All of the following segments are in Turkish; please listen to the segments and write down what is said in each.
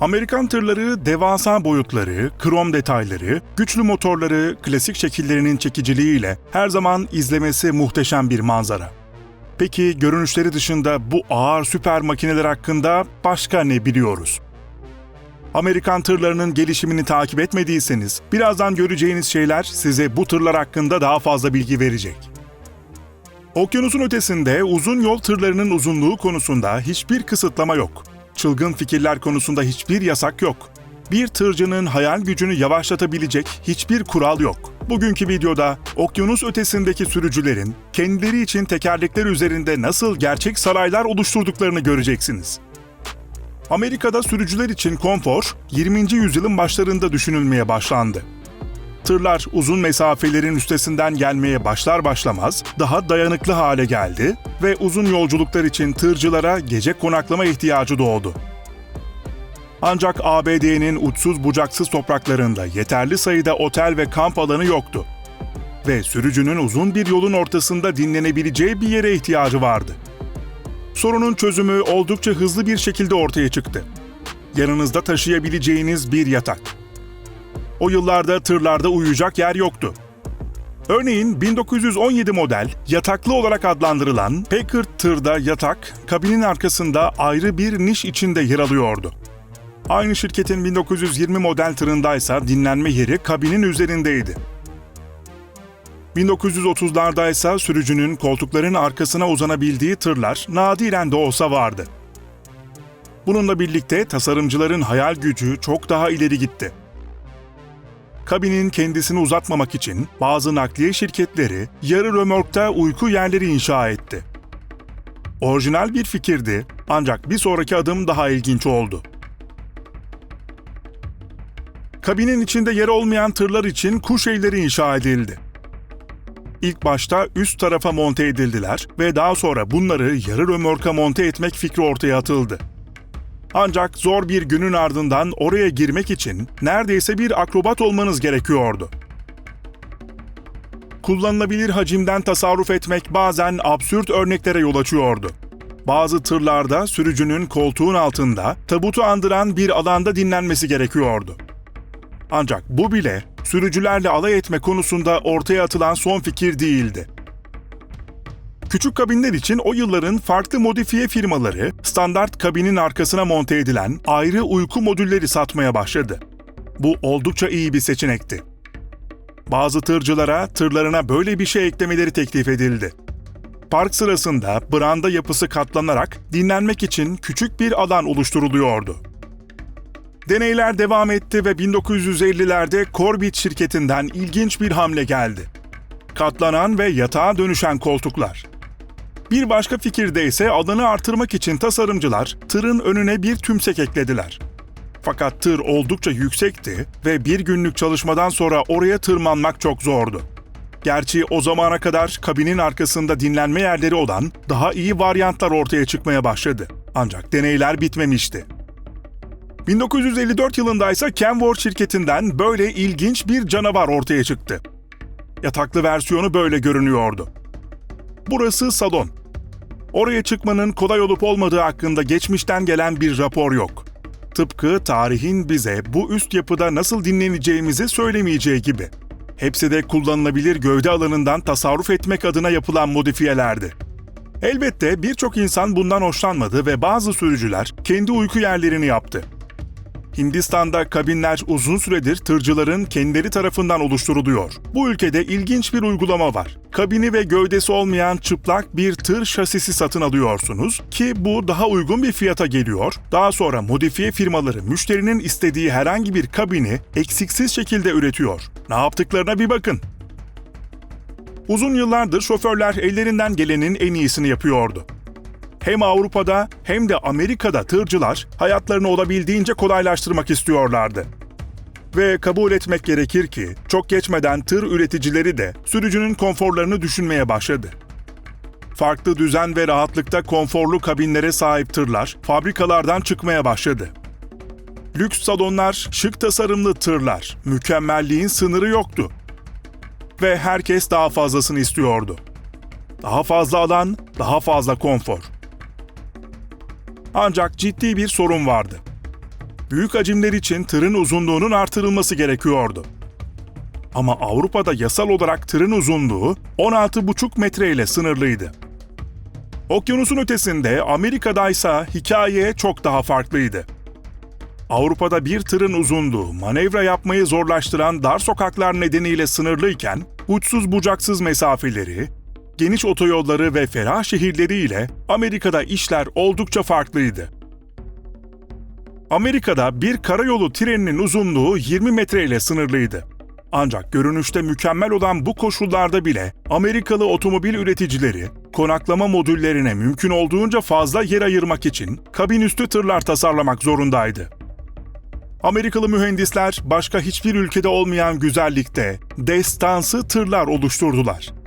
Amerikan tırları devasa boyutları, krom detayları, güçlü motorları, klasik şekillerinin çekiciliğiyle her zaman izlemesi muhteşem bir manzara. Peki görünüşleri dışında bu ağır süper makineler hakkında başka ne biliyoruz? Amerikan tırlarının gelişimini takip etmediyseniz, birazdan göreceğiniz şeyler size bu tırlar hakkında daha fazla bilgi verecek. Okyanusun ötesinde uzun yol tırlarının uzunluğu konusunda hiçbir kısıtlama yok. Çılgın fikirler konusunda hiçbir yasak yok. Bir tırcının hayal gücünü yavaşlatabilecek hiçbir kural yok. Bugünkü videoda okyanus ötesindeki sürücülerin kendileri için tekerlekler üzerinde nasıl gerçek saraylar oluşturduklarını göreceksiniz. Amerika'da sürücüler için konfor 20. yüzyılın başlarında düşünülmeye başlandı. Tırlar uzun mesafelerin üstesinden gelmeye başlar başlamaz daha dayanıklı hale geldi ve uzun yolculuklar için tırcılara gece konaklama ihtiyacı doğdu. Ancak ABD'nin uçsuz bucaksız topraklarında yeterli sayıda otel ve kamp alanı yoktu. Ve sürücünün uzun bir yolun ortasında dinlenebileceği bir yere ihtiyacı vardı. Sorunun çözümü oldukça hızlı bir şekilde ortaya çıktı. Yanınızda taşıyabileceğiniz bir yatak. O yıllarda tırlarda uyuyacak yer yoktu. Örneğin 1917 model yataklı olarak adlandırılan Packard tırda yatak kabinin arkasında ayrı bir niş içinde yer alıyordu. Aynı şirketin 1920 model tırındaysa dinlenme yeri kabinin üzerindeydi. 1930'larda ise sürücünün koltukların arkasına uzanabildiği tırlar nadiren de olsa vardı. Bununla birlikte tasarımcıların hayal gücü çok daha ileri gitti. Kabinin kendisini uzatmamak için bazı nakliye şirketleri yarı römorkta uyku yerleri inşa etti. Orijinal bir fikirdi ancak bir sonraki adım daha ilginç oldu. Kabinin içinde yer olmayan tırlar için kuş evleri inşa edildi. İlk başta üst tarafa monte edildiler ve daha sonra bunları yarı römorka monte etmek fikri ortaya atıldı. Ancak zor bir günün ardından oraya girmek için neredeyse bir akrobat olmanız gerekiyordu. Kullanılabilir hacimden tasarruf etmek bazen absürt örneklere yol açıyordu. Bazı tırlarda sürücünün koltuğun altında tabutu andıran bir alanda dinlenmesi gerekiyordu. Ancak bu bile sürücülerle alay etme konusunda ortaya atılan son fikir değildi. Küçük kabinler için o yılların farklı modifiye firmaları standart kabinin arkasına monte edilen ayrı uyku modülleri satmaya başladı. Bu oldukça iyi bir seçenekti. Bazı tırcılara tırlarına böyle bir şey eklemeleri teklif edildi. Park sırasında branda yapısı katlanarak dinlenmek için küçük bir alan oluşturuluyordu. Deneyler devam etti ve 1950'lerde Corbett şirketinden ilginç bir hamle geldi. Katlanan ve yatağa dönüşen koltuklar. Bir başka fikirde ise alanı artırmak için tasarımcılar tırın önüne bir tümsek eklediler. Fakat tır oldukça yüksekti ve bir günlük çalışmadan sonra oraya tırmanmak çok zordu. Gerçi o zamana kadar kabinin arkasında dinlenme yerleri olan daha iyi varyantlar ortaya çıkmaya başladı. Ancak deneyler bitmemişti. 1954 yılında ise Kenworth şirketinden böyle ilginç bir canavar ortaya çıktı. Yataklı versiyonu böyle görünüyordu. Burası salon. Oraya çıkmanın kolay olup olmadığı hakkında geçmişten gelen bir rapor yok. Tıpkı tarihin bize bu üst yapıda nasıl dinleneceğimizi söylemeyeceği gibi. Hepsi de kullanılabilir gövde alanından tasarruf etmek adına yapılan modifiyelerdi. Elbette birçok insan bundan hoşlanmadı ve bazı sürücüler kendi uyku yerlerini yaptı. Hindistan'da kabinler uzun süredir tırcıların kendileri tarafından oluşturuluyor. Bu ülkede ilginç bir uygulama var. Kabini ve gövdesi olmayan çıplak bir tır şasisi satın alıyorsunuz ki bu daha uygun bir fiyata geliyor. Daha sonra modifiye firmaları müşterinin istediği herhangi bir kabini eksiksiz şekilde üretiyor. Ne yaptıklarına bir bakın. Uzun yıllardır şoförler ellerinden gelenin en iyisini yapıyordu. Hem Avrupa'da hem de Amerika'da tırcılar hayatlarını olabildiğince kolaylaştırmak istiyorlardı. Ve kabul etmek gerekir ki çok geçmeden tır üreticileri de sürücünün konforlarını düşünmeye başladı. Farklı düzen ve rahatlıkta konforlu kabinlere sahip tırlar fabrikalardan çıkmaya başladı. Lüks salonlar, şık tasarımlı tırlar, mükemmelliğin sınırı yoktu. Ve herkes daha fazlasını istiyordu. Daha fazla alan, daha fazla konfor. Ancak ciddi bir sorun vardı. büyük hacimler için tırın uzunluğunun artırılması gerekiyordu. Ama Avrupa'da yasal olarak tırın uzunluğu 16,5 metre ile sınırlıydı. Okyanusun ötesinde Amerika'da ise hikaye çok daha farklıydı. Avrupa'da bir tırın uzunluğu manevra yapmayı zorlaştıran dar sokaklar nedeniyle sınırlıyken, uçsuz bucaksız mesafeleri, geniş otoyolları ve ferah şehirleriyle Amerika'da işler oldukça farklıydı. Amerika'da bir karayolu treninin uzunluğu 20 metre ile sınırlıydı. Ancak görünüşte mükemmel olan bu koşullarda bile Amerikalı otomobil üreticileri konaklama modüllerine mümkün olduğunca fazla yer ayırmak için kabin üstü tırlar tasarlamak zorundaydı. Amerikalı mühendisler başka hiçbir ülkede olmayan güzellikte destansı tırlar oluşturdular.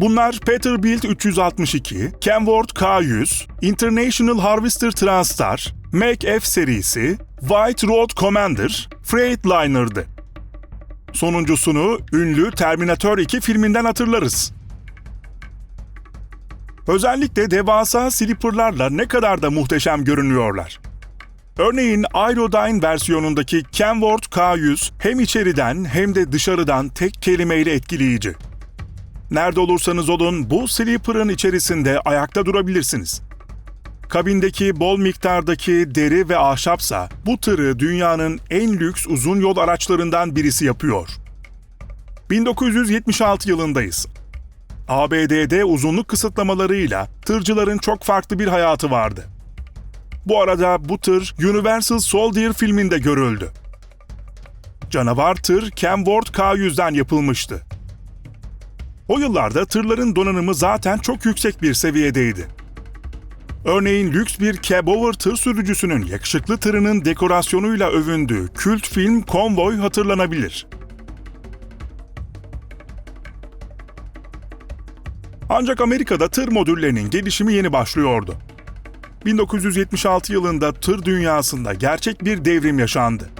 Bunlar Peterbilt 362, Kenworth K100, International Harvester Transstar, Mac F serisi, White Road Commander, Freightliner'dı. Sonuncusunu ünlü Terminator 2 filminden hatırlarız. Özellikle devasa slipperlarla ne kadar da muhteşem görünüyorlar. Örneğin Aerodyne versiyonundaki Kenworth K100 hem içeriden hem de dışarıdan tek kelimeyle etkileyici. Nerede olursanız olun bu sleeper'ın içerisinde ayakta durabilirsiniz. Kabindeki bol miktardaki deri ve ahşapsa bu tırı dünyanın en lüks uzun yol araçlarından birisi yapıyor. 1976 yılındayız. ABD'de uzunluk kısıtlamalarıyla tırcıların çok farklı bir hayatı vardı. Bu arada bu tır Universal Soldier filminde görüldü. Canavar tır Kenworth K100'den yapılmıştı. O yıllarda tırların donanımı zaten çok yüksek bir seviyedeydi. Örneğin lüks bir cabover tır sürücüsünün yakışıklı tırının dekorasyonuyla övündüğü kült film Konvoy hatırlanabilir. Ancak Amerika'da tır modüllerinin gelişimi yeni başlıyordu. 1976 yılında tır dünyasında gerçek bir devrim yaşandı.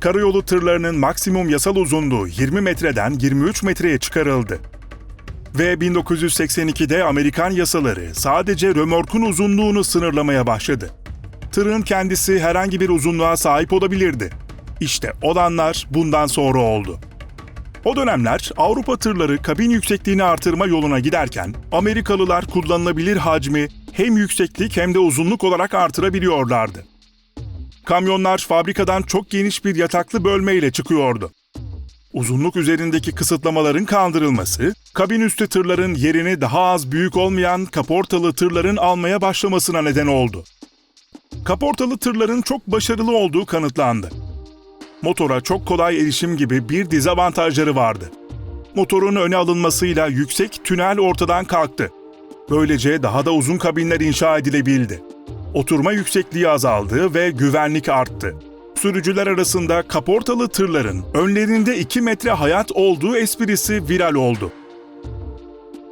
Karayolu tırlarının maksimum yasal uzunluğu 20 metreden 23 metreye çıkarıldı. Ve 1982'de Amerikan yasaları sadece römorkun uzunluğunu sınırlamaya başladı. Tırın kendisi herhangi bir uzunluğa sahip olabilirdi. İşte olanlar bundan sonra oldu. O dönemler Avrupa tırları kabin yüksekliğini artırma yoluna giderken Amerikalılar kullanılabilir hacmi hem yükseklik hem de uzunluk olarak artırabiliyorlardı. Kamyonlar fabrikadan çok geniş bir yataklı bölmeyle çıkıyordu. Uzunluk üzerindeki kısıtlamaların kaldırılması, kabin üstü tırların yerini daha az büyük olmayan kaportalı tırların almaya başlamasına neden oldu. Kaportalı tırların çok başarılı olduğu kanıtlandı. Motora çok kolay erişim gibi bir dezavantajları vardı. Motorun öne alınmasıyla yüksek tünel ortadan kalktı. Böylece daha da uzun kabinler inşa edilebildi. Oturma yüksekliği azaldı ve güvenlik arttı. Sürücüler arasında kaportalı tırların önlerinde 2 metre hayat olduğu esprisi viral oldu.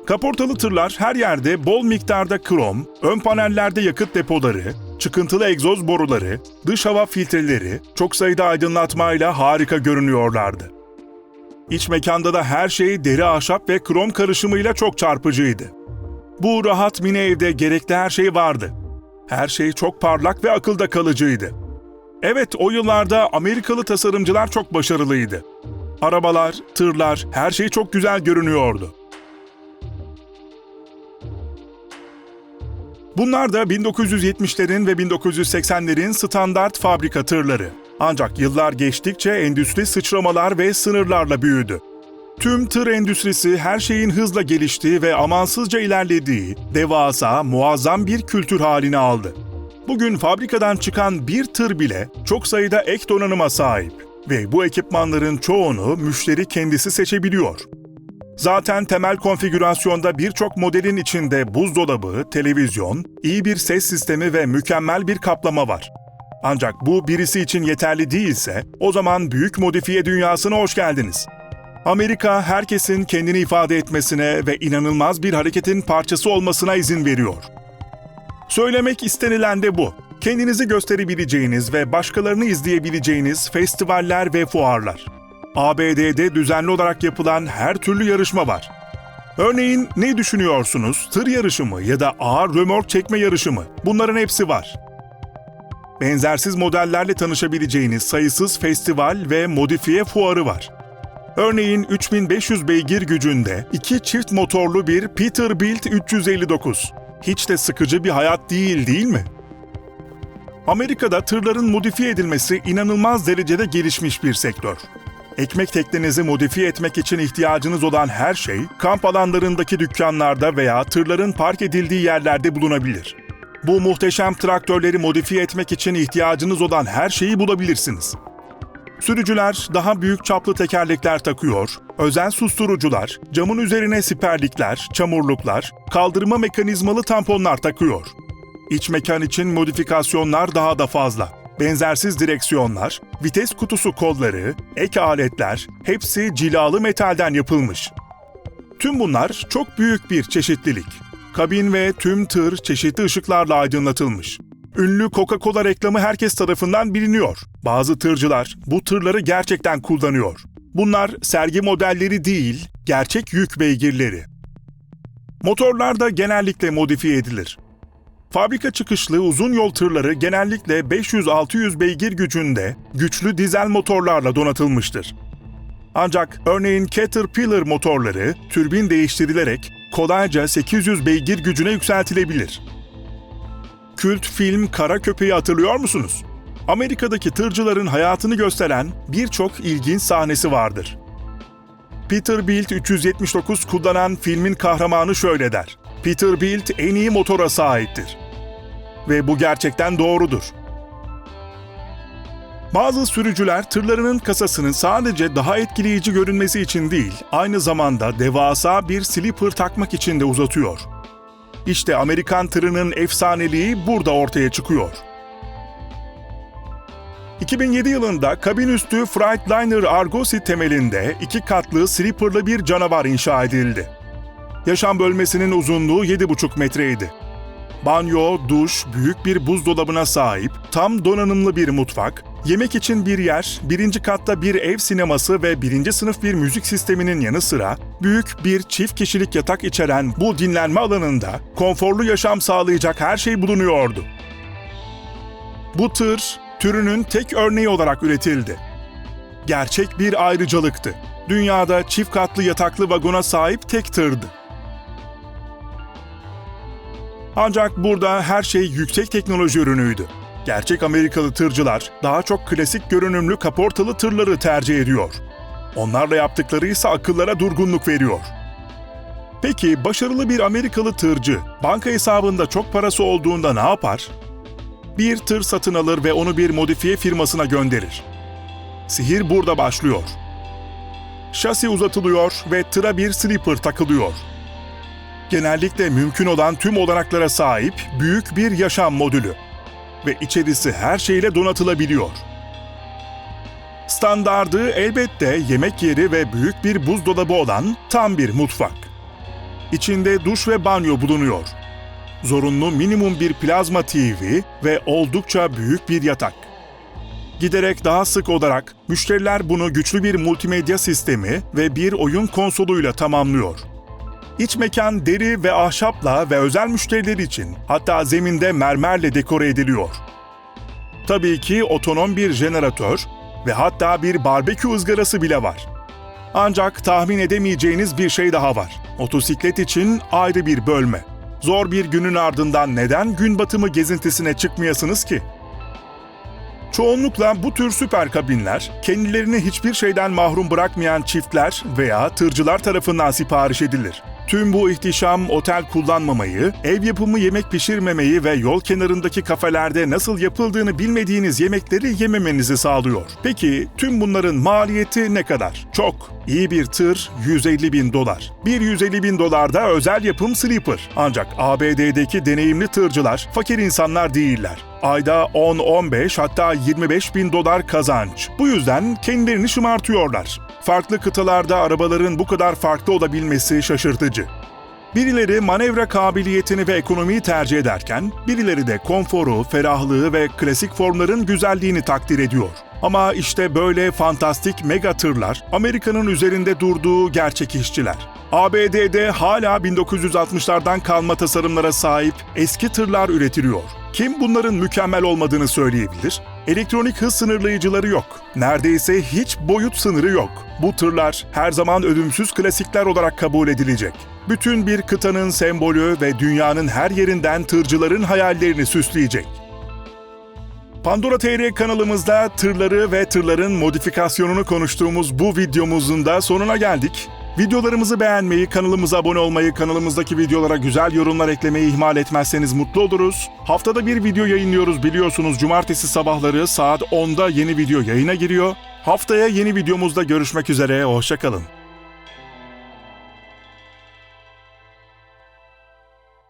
Kaportalı tırlar her yerde bol miktarda krom, ön panellerde yakıt depoları, çıkıntılı egzoz boruları, dış hava filtreleri, çok sayıda aydınlatmayla harika görünüyorlardı. İç mekanda da her şey deri ahşap ve krom karışımıyla çok çarpıcıydı. Bu rahat mini evde gerekli her şey vardı. Her şey çok parlak ve akılda kalıcıydı. Evet, o yıllarda Amerikalı tasarımcılar çok başarılıydı. Arabalar, tırlar, her şey çok güzel görünüyordu. Bunlar da 1970'lerin ve 1980'lerin standart fabrika tırları. Ancak yıllar geçtikçe endüstri sıçramalar ve sınırlarla büyüdü. Tüm tır endüstrisi her şeyin hızla geliştiği ve amansızca ilerlediği, devasa, muazzam bir kültür halini aldı. Bugün fabrikadan çıkan bir tır bile çok sayıda ek donanıma sahip ve bu ekipmanların çoğunu müşteri kendisi seçebiliyor. Zaten temel konfigürasyonda birçok modelin içinde buzdolabı, televizyon, iyi bir ses sistemi ve mükemmel bir kaplama var. Ancak bu birisi için yeterli değilse o zaman büyük modifiye dünyasına hoş geldiniz. Amerika herkesin kendini ifade etmesine ve inanılmaz bir hareketin parçası olmasına izin veriyor. Söylemek istenilen de bu. Kendinizi gösterebileceğiniz ve başkalarını izleyebileceğiniz festivaller ve fuarlar. ABD'de düzenli olarak yapılan her türlü yarışma var. Örneğin ne düşünüyorsunuz? Tır yarışı mı ya da ağır römork çekme yarışı mı? Bunların hepsi var. Benzersiz modellerle tanışabileceğiniz sayısız festival ve modifiye fuarı var. Örneğin 3500 beygir gücünde iki çift motorlu bir Peterbilt 359. Hiç de sıkıcı bir hayat değil değil mi? Amerika'da tırların modifiye edilmesi inanılmaz derecede gelişmiş bir sektör. Ekmek teknenizi modifiye etmek için ihtiyacınız olan her şey kamp alanlarındaki dükkanlarda veya tırların park edildiği yerlerde bulunabilir. Bu muhteşem traktörleri modifiye etmek için ihtiyacınız olan her şeyi bulabilirsiniz. Sürücüler daha büyük çaplı tekerlekler takıyor, özel susturucular, camın üzerine siperlikler, çamurluklar, kaldırma mekanizmalı tamponlar takıyor. İç mekan için modifikasyonlar daha da fazla. Benzersiz direksiyonlar, vites kutusu kolları, ek aletler hepsi cilalı metalden yapılmış. Tüm bunlar çok büyük bir çeşitlilik. Kabin ve tüm tır çeşitli ışıklarla aydınlatılmış. Ünlü Coca-Cola reklamı herkes tarafından biliniyor. Bazı tırcılar bu tırları gerçekten kullanıyor. Bunlar sergi modelleri değil, gerçek yük beygirleri. Motorlar da genellikle modifiye edilir. Fabrika çıkışlı uzun yol tırları genellikle 500-600 beygir gücünde güçlü dizel motorlarla donatılmıştır. Ancak örneğin Caterpillar motorları türbin değiştirilerek kolayca 800 beygir gücüne yükseltilebilir. Kült film Kara Köpeği hatırlıyor musunuz? Amerika'daki tırcıların hayatını gösteren birçok ilginç sahnesi vardır. Peterbilt 379 kullanan filmin kahramanı şöyle der. Peterbilt en iyi motora sahiptir. Ve bu gerçekten doğrudur. Bazı sürücüler tırlarının kasasının sadece daha etkileyici görünmesi için değil, aynı zamanda devasa bir slipper takmak için de uzatıyor. İşte Amerikan tırının efsaneliği burada ortaya çıkıyor. 2007 yılında kabin üstü Freightliner Argosy temelinde iki katlı slipperlı bir canavar inşa edildi. Yaşam bölmesinin uzunluğu 7,5 metreydi. Banyo, duş, büyük bir buzdolabına sahip, tam donanımlı bir mutfak, yemek için bir yer, birinci katta bir ev sineması ve birinci sınıf bir müzik sisteminin yanı sıra büyük bir çift kişilik yatak içeren bu dinlenme alanında konforlu yaşam sağlayacak her şey bulunuyordu. Bu tır, türünün tek örneği olarak üretildi. Gerçek bir ayrıcalıktı. Dünyada çift katlı yataklı vagona sahip tek tırdı. Ancak burada her şey yüksek teknoloji ürünüydü. Gerçek Amerikalı tırcılar daha çok klasik görünümlü kaportalı tırları tercih ediyor. Onlarla yaptıkları ise akıllara durgunluk veriyor. Peki başarılı bir Amerikalı tırcı banka hesabında çok parası olduğunda ne yapar? Bir tır satın alır ve onu bir modifiye firmasına gönderir. Sihir burada başlıyor. Şasi uzatılıyor ve tıra bir slipper takılıyor genellikle mümkün olan tüm olanaklara sahip büyük bir yaşam modülü ve içerisi her şeyle donatılabiliyor. Standardı elbette yemek yeri ve büyük bir buzdolabı olan tam bir mutfak. İçinde duş ve banyo bulunuyor. Zorunlu minimum bir plazma TV ve oldukça büyük bir yatak. Giderek daha sık olarak müşteriler bunu güçlü bir multimedya sistemi ve bir oyun konsoluyla tamamlıyor. İç mekan deri ve ahşapla ve özel müşteriler için hatta zeminde mermerle dekore ediliyor. Tabii ki otonom bir jeneratör ve hatta bir barbekü ızgarası bile var. Ancak tahmin edemeyeceğiniz bir şey daha var. Motosiklet için ayrı bir bölme. Zor bir günün ardından neden gün batımı gezintisine çıkmayasınız ki? Çoğunlukla bu tür süper kabinler kendilerini hiçbir şeyden mahrum bırakmayan çiftler veya tırcılar tarafından sipariş edilir. Tüm bu ihtişam otel kullanmamayı, ev yapımı yemek pişirmemeyi ve yol kenarındaki kafelerde nasıl yapıldığını bilmediğiniz yemekleri yememenizi sağlıyor. Peki tüm bunların maliyeti ne kadar? Çok. İyi bir tır 150 bin dolar. Bir 150 bin dolarda özel yapım sleeper. Ancak ABD'deki deneyimli tırcılar fakir insanlar değiller ayda 10-15 hatta 25 bin dolar kazanç. Bu yüzden kendilerini şımartıyorlar. Farklı kıtalarda arabaların bu kadar farklı olabilmesi şaşırtıcı. Birileri manevra kabiliyetini ve ekonomiyi tercih ederken, birileri de konforu, ferahlığı ve klasik formların güzelliğini takdir ediyor. Ama işte böyle fantastik mega tırlar Amerika'nın üzerinde durduğu gerçek işçiler. ABD'de hala 1960'lardan kalma tasarımlara sahip eski tırlar üretiliyor. Kim bunların mükemmel olmadığını söyleyebilir? Elektronik hız sınırlayıcıları yok. Neredeyse hiç boyut sınırı yok. Bu tırlar her zaman ölümsüz klasikler olarak kabul edilecek. Bütün bir kıtanın sembolü ve dünyanın her yerinden tırcıların hayallerini süsleyecek. Pandora TR kanalımızda tırları ve tırların modifikasyonunu konuştuğumuz bu videomuzun da sonuna geldik. Videolarımızı beğenmeyi, kanalımıza abone olmayı, kanalımızdaki videolara güzel yorumlar eklemeyi ihmal etmezseniz mutlu oluruz. Haftada bir video yayınlıyoruz biliyorsunuz. Cumartesi sabahları saat 10'da yeni video yayına giriyor. Haftaya yeni videomuzda görüşmek üzere, hoşçakalın.